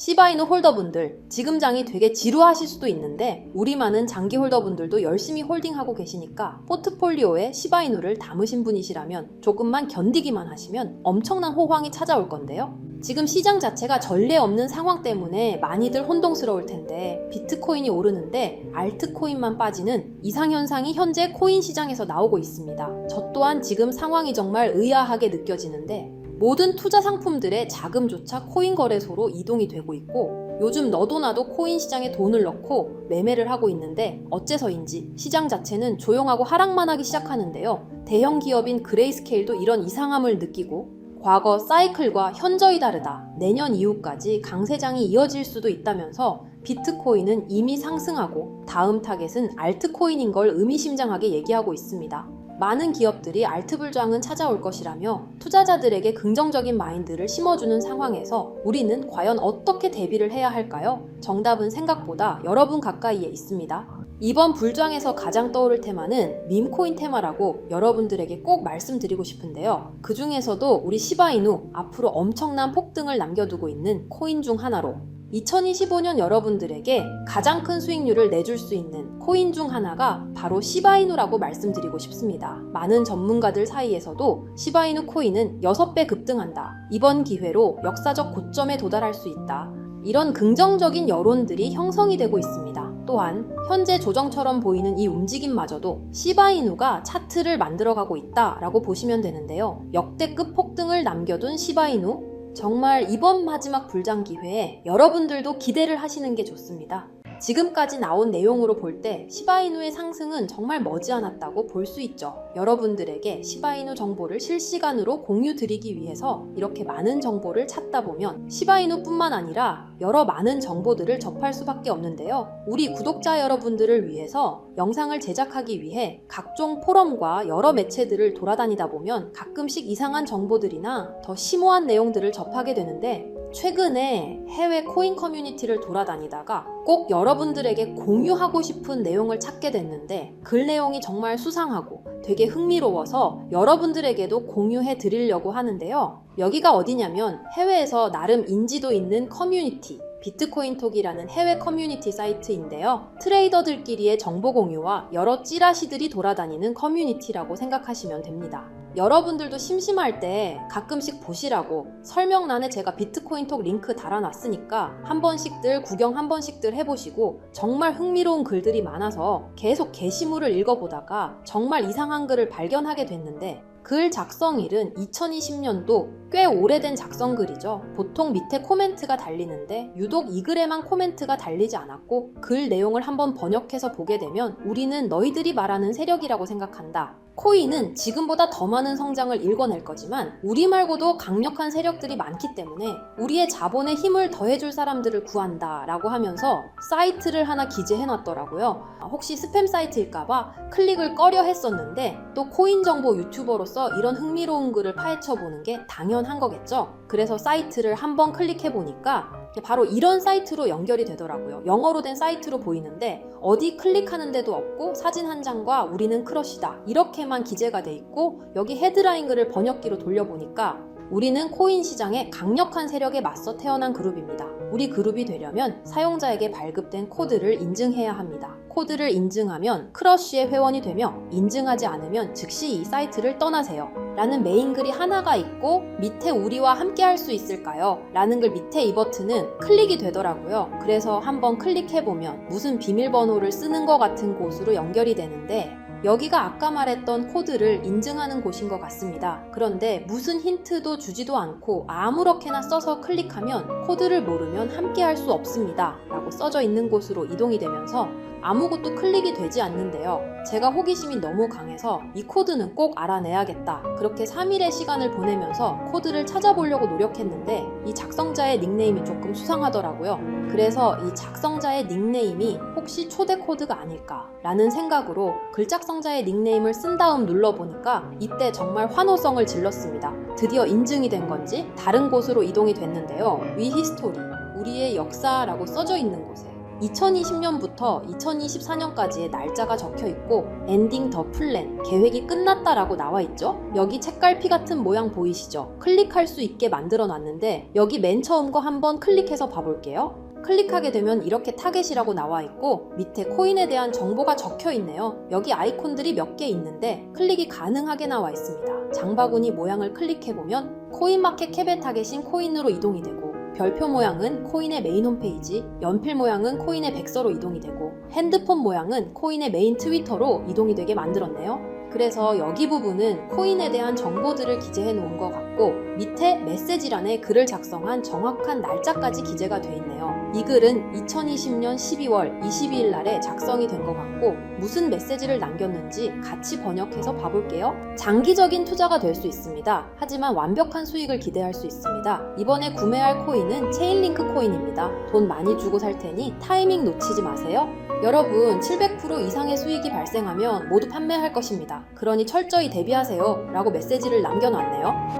시바이누 홀더분들, 지금 장이 되게 지루하실 수도 있는데 우리 많은 장기 홀더분들도 열심히 홀딩하고 계시니까 포트폴리오에 시바이누를 담으신 분이시라면 조금만 견디기만 하시면 엄청난 호황이 찾아올 건데요. 지금 시장 자체가 전례 없는 상황 때문에 많이들 혼동스러울 텐데 비트코인이 오르는데 알트코인만 빠지는 이상현상이 현재 코인 시장에서 나오고 있습니다. 저 또한 지금 상황이 정말 의아하게 느껴지는데 모든 투자 상품들의 자금조차 코인 거래소로 이동이 되고 있고 요즘 너도 나도 코인 시장에 돈을 넣고 매매를 하고 있는데 어째서인지 시장 자체는 조용하고 하락만 하기 시작하는데요. 대형 기업인 그레이스케일도 이런 이상함을 느끼고 과거 사이클과 현저히 다르다. 내년 이후까지 강세장이 이어질 수도 있다면서 비트코인은 이미 상승하고 다음 타겟은 알트코인인 걸 의미심장하게 얘기하고 있습니다. 많은 기업들이 알트불장은 찾아올 것이라며 투자자들에게 긍정적인 마인드를 심어주는 상황에서 우리는 과연 어떻게 대비를 해야 할까요? 정답은 생각보다 여러분 가까이에 있습니다. 이번 불장에서 가장 떠오를 테마는 밈코인 테마라고 여러분들에게 꼭 말씀드리고 싶은데요. 그 중에서도 우리 시바이누 앞으로 엄청난 폭등을 남겨두고 있는 코인 중 하나로 2025년 여러분들에게 가장 큰 수익률을 내줄 수 있는 코인 중 하나가 바로 시바이누라고 말씀드리고 싶습니다. 많은 전문가들 사이에서도 시바이누 코인은 6배 급등한다. 이번 기회로 역사적 고점에 도달할 수 있다. 이런 긍정적인 여론들이 형성이 되고 있습니다. 또한 현재 조정처럼 보이는 이 움직임마저도 시바이누가 차트를 만들어가고 있다라고 보시면 되는데요. 역대급 폭등을 남겨둔 시바이누 정말 이번 마지막 불장 기회에 여러분들도 기대를 하시는 게 좋습니다. 지금까지 나온 내용으로 볼 때 시바이누의 상승은 정말 머지않았다고 볼 수 있죠. 여러분들에게 시바이누 정보를 실시간으로 공유 드리기 위해서 이렇게 많은 정보를 찾다 보면 시바이누뿐만 아니라 여러 많은 정보들을 접할 수밖에 없는데요. 우리 구독자 여러분들을 위해서 영상을 제작하기 위해 각종 포럼과 여러 매체들을 돌아다니다 보면 가끔씩 이상한 정보들이나 더 심오한 내용들을 접하게 되는데 최근에 해외 코인 커뮤니티를 돌아다니다가 꼭 여러분들에게 공유하고 싶은 내용을 찾게 됐는데 글 내용이 정말 수상하고 되게 흥미로워서 여러분들에게도 공유해 드리려고 하는데요. 여기가 어디냐면 해외에서 나름 인지도 있는 커뮤니티 비트코인톡이라는 해외 커뮤니티 사이트인데요. 트레이더들끼리의 정보 공유와 여러 찌라시들이 돌아다니는 커뮤니티라고 생각하시면 됩니다. 여러분들도 심심할 때 가끔씩 보시라고 설명란에 제가 비트코인톡 링크 달아놨으니까 한 번씩들 구경 한 번씩들 해보시고 정말 흥미로운 글들이 많아서 계속 게시물을 읽어보다가 정말 이상한 글을 발견하게 됐는데 글 작성일은 2020년도 꽤 오래된 작성글이죠. 보통 밑에 코멘트가 달리는데 유독 이 글에만 코멘트가 달리지 않았고 글 내용을 한번 번역해서 보게 되면 우리는 너희들이 말하는 세력이라고 생각한다. 코인은 지금보다 더 많은 성장을 일궈낼 거지만 우리 말고도 강력한 세력들이 많기 때문에 우리의 자본에 힘을 더해줄 사람들을 구한다 라고 하면서 사이트를 하나 기재해 놨더라고요. 혹시 스팸 사이트일까봐 클릭을 꺼려 했었는데 또 코인 정보 유튜버로서 이런 흥미로운 글을 파헤쳐 보는 게 당연한 거겠죠. 그래서 사이트를 한번 클릭해 보니까 바로 이런 사이트로 연결이 되더라고요. 영어로 된 사이트로 보이는데 어디 클릭하는 데도 없고 사진 한 장과 우리는 크러쉬다 이렇게만 기재가 돼 있고 여기 헤드라인 글을 번역기로 돌려보니까 우리는 코인 시장의 강력한 세력에 맞서 태어난 그룹입니다. 우리 그룹이 되려면 사용자에게 발급된 코드를 인증해야 합니다. 코드를 인증하면 크러쉬의 회원이 되며 인증하지 않으면 즉시 이 사이트를 떠나세요. 라는 메인 글이 하나가 있고 밑에 우리와 함께 할 수 있을까요? 라는 글 밑에 이 버튼은 클릭이 되더라고요. 그래서 한번 클릭해보면 무슨 비밀번호를 쓰는 것 같은 곳으로 연결이 되는데 여기가 아까 말했던 코드를 인증하는 곳인 것 같습니다. 그런데 무슨 힌트도 주지도 않고 아무렇게나 써서 클릭하면 코드를 모르면 함께 할 수 없습니다. 라고 써져 있는 곳으로 이동이 되면서 아무것도 클릭이 되지 않는데요. 제가 호기심이 너무 강해서 이 코드는 꼭 알아내야겠다. 그렇게 3일의 시간을 보내면서 코드를 찾아보려고 노력했는데 이 작성자의 닉네임이 조금 수상하더라고요. 그래서 이 작성자의 닉네임이 혹시 초대 코드가 아닐까 라는 생각으로 글작성자의 닉네임을 쓴 다음 눌러보니까 이때 정말 환호성을 질렀습니다. 드디어 인증이 된 건지 다른 곳으로 이동이 됐는데요. 위 히스토리, 우리의 역사라고 써져 있는 곳에 2020년부터 2024년까지의 날짜가 적혀 있고 엔딩 더 플랜 계획이 끝났다라고 나와 있죠. 여기 책갈피 같은 모양 보이시죠? 클릭할 수 있게 만들어 놨는데 여기 맨 처음 거 한번 클릭해서 봐볼게요. 클릭하게 되면 이렇게 타겟이라고 나와 있고 밑에 코인에 대한 정보가 적혀 있네요. 여기 아이콘들이 몇 개 있는데 클릭이 가능하게 나와 있습니다. 장바구니 모양을 클릭해보면 코인마켓 캡의 타겟인 코인으로 이동이 되고 별표 모양은 코인의 메인 홈페이지, 연필 모양은 코인의 백서로 이동이 되고 핸드폰 모양은 코인의 메인 트위터로 이동이 되게 만들었네요. 그래서 여기 부분은 코인에 대한 정보들을 기재해 놓은 것 같고 밑에 메시지란에 글을 작성한 정확한 날짜까지 기재가 돼 있네요. 이 글은 2020년 12월 22일 날에 작성이 된 것 같고 무슨 메시지를 남겼는지 같이 번역해서 봐볼게요. 장기적인 투자가 될 수 있습니다. 하지만 완벽한 수익을 기대할 수 있습니다. 이번에 구매할 코인은 체인링크 코인입니다. 돈 많이 주고 살 테니 타이밍 놓치지 마세요. 여러분, 700% 이상의 수익이 발생하면 모두 판매할 것입니다. 그러니 철저히 대비하세요. 라고 메시지를 남겨놨네요.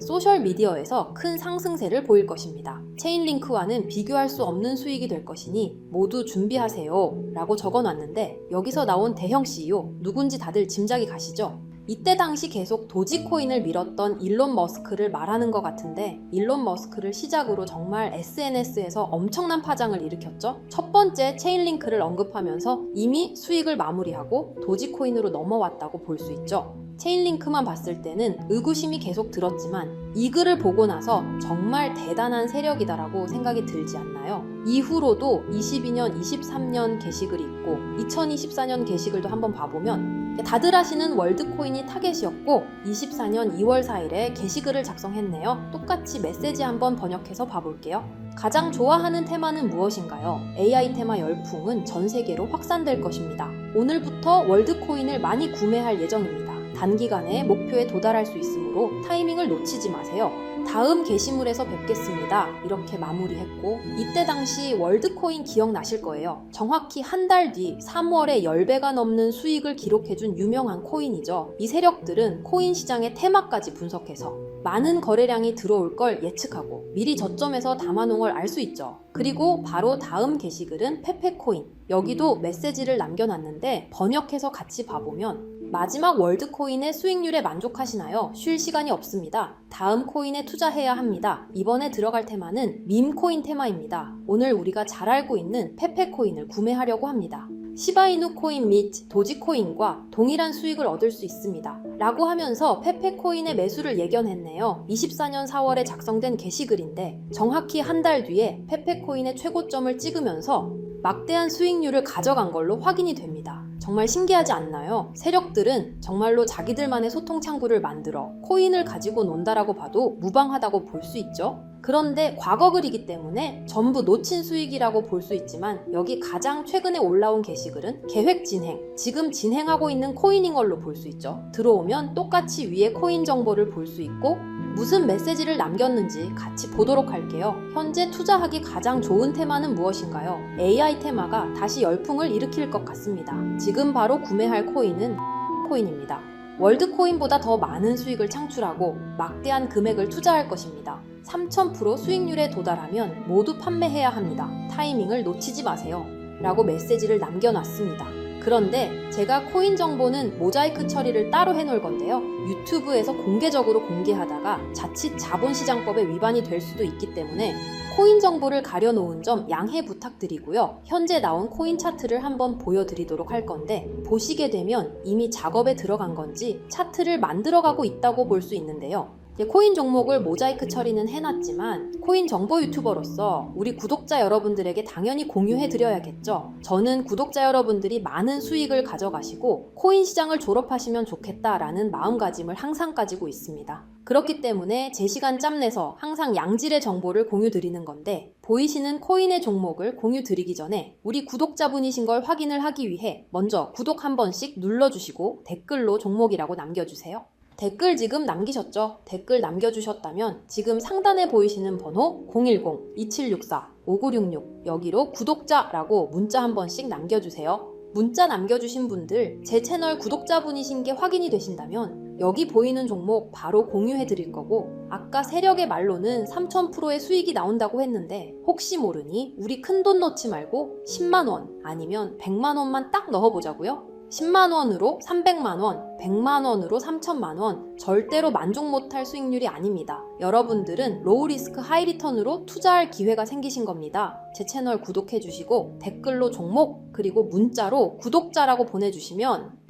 소셜미디어에서 큰 상승세를 보일 것입니다. 체인링크와는 비교할 수 없는 수익이 될 것이니 모두 준비하세요. 라고 적어 놨는데 여기서 나온 대형 CEO 누군지 다들 짐작이 가시죠? 이때 당시 계속 도지코인을 밀었던 일론 머스크를 말하는 것 같은데 일론 머스크를 시작으로 정말 SNS에서 엄청난 파장을 일으켰죠. 첫 번째 체인링크를 언급하면서 이미 수익을 마무리하고 도지코인으로 넘어왔다고 볼 수 있죠. 체인링크만 봤을 때는 의구심이 계속 들었지만 이 글을 보고 나서 정말 대단한 세력이다라고 생각이 들지 않나요? 이후로도 22년, 23년 게시글이 있고 2024년 게시글도 한번 봐보면 다들 아시는 월드코인이 타겟이었고 24년 2월 4일에 게시글을 작성했네요. 똑같이 메시지 한번 번역해서 봐볼게요. 가장 좋아하는 테마는 무엇인가요? AI 테마 열풍은 전 세계로 확산될 것입니다. 오늘부터 월드코인을 많이 구매할 예정입니다. 단기간에 목표에 도달할 수 있으므로 타이밍을 놓치지 마세요. 다음 게시물에서 뵙겠습니다. 이렇게 마무리했고 이때 당시 월드코인 기억나실 거예요. 정확히 한 달 뒤 3월에 10배가 넘는 수익을 기록해준 유명한 코인이죠. 이 세력들은 코인 시장의 테마까지 분석해서 많은 거래량이 들어올 걸 예측하고 미리 저점에서 담아놓은 걸 알 수 있죠. 그리고 바로 다음 게시글은 페페코인. 여기도 메시지를 남겨놨는데 번역해서 같이 봐보면 마지막 월드코인의 수익률에 만족하시나요? 쉴 시간이 없습니다. 다음 코인에 투자해야 합니다. 이번에 들어갈 테마는 밈코인 테마입니다. 오늘 우리가 잘 알고 있는 페페코인을 구매하려고 합니다. 시바이누 코인 및 도지코인과 동일한 수익을 얻을 수 있습니다. 라고 하면서 페페코인의 매수를 예견했네요. 24년 4월에 작성된 게시글인데 정확히 한 달 뒤에 페페코인의 최고점을 찍으면서 막대한 수익률을 가져간 걸로 확인이 됩니다. 정말 신기하지 않나요? 세력들은 정말로 자기들만의 소통 창구를 만들어 코인을 가지고 논다라고 봐도 무방하다고 볼 수 있죠. 그런데 과거 글이기 때문에 전부 놓친 수익이라고 볼 수 있지만 여기 가장 최근에 올라온 게시글은 계획 진행, 지금 진행하고 있는 코인인 걸로 볼 수 있죠. 들어오면 똑같이 위에 코인 정보를 볼 수 있고 무슨 메시지를 남겼는지 같이 보도록 할게요. 현재 투자하기 가장 좋은 테마는 무엇인가요? AI 테마가 다시 열풍을 일으킬 것 같습니다. 지금 바로 구매할 코인은 코인입니다. 월드코인보다 더 많은 수익을 창출하고 막대한 금액을 투자할 것입니다. 3000% 수익률에 도달하면 모두 판매해야 합니다. 타이밍을 놓치지 마세요. 라고 메시지를 남겨놨습니다. 그런데 제가 코인 정보는 모자이크 처리를 따로 해놓을 건데요. 유튜브에서 공개적으로 공개하다가 자칫 자본시장법에 위반이 될 수도 있기 때문에 코인 정보를 가려놓은 점 양해 부탁드리고요. 현재 나온 코인 차트를 한번 보여드리도록 할 건데 보시게 되면 이미 작업에 들어간 건지 차트를 만들어가고 있다고 볼 수 있는데요. 코인 종목을 모자이크 처리는 해놨지만 코인 정보 유튜버로서 우리 구독자 여러분들에게 당연히 공유해 드려야겠죠. 저는 구독자 여러분들이 많은 수익을 가져가시고 코인 시장을 졸업하시면 좋겠다라는 마음가짐을 항상 가지고 있습니다. 그렇기 때문에 제 시간 짬 내서 항상 양질의 정보를 공유 드리는 건데 보이시는 코인의 종목을 공유 드리기 전에 우리 구독자분이신 걸 확인을 하기 위해 먼저 구독 한 번씩 눌러주시고 댓글로 종목이라고 남겨주세요. 댓글 지금 남기셨죠? 댓글 남겨주셨다면 지금 상단에 보이시는 번호 010-2764-5966 여기로 구독자라고 문자 한 번씩 남겨주세요. 문자 남겨주신 분들 제 채널 구독자분이신 게 확인이 되신다면 여기 보이는 종목 바로 공유해 드릴 거고 아까 세력의 말로는 3000%의 수익이 나온다고 했는데 혹시 모르니 우리 큰 돈 넣지 말고 10만원 아니면 100만원만 딱 넣어보자고요. 10만원으로 300만원, 100만원으로 3천만원 절대로 만족 못할 수익률이 아닙니다. 여러분들은 로우 리스크 하이 리턴으로 투자할 기회가 생기신 겁니다. 제 채널 구독해 주시고 댓글로 종목 그리고 문자로 구독자라고 보내주시면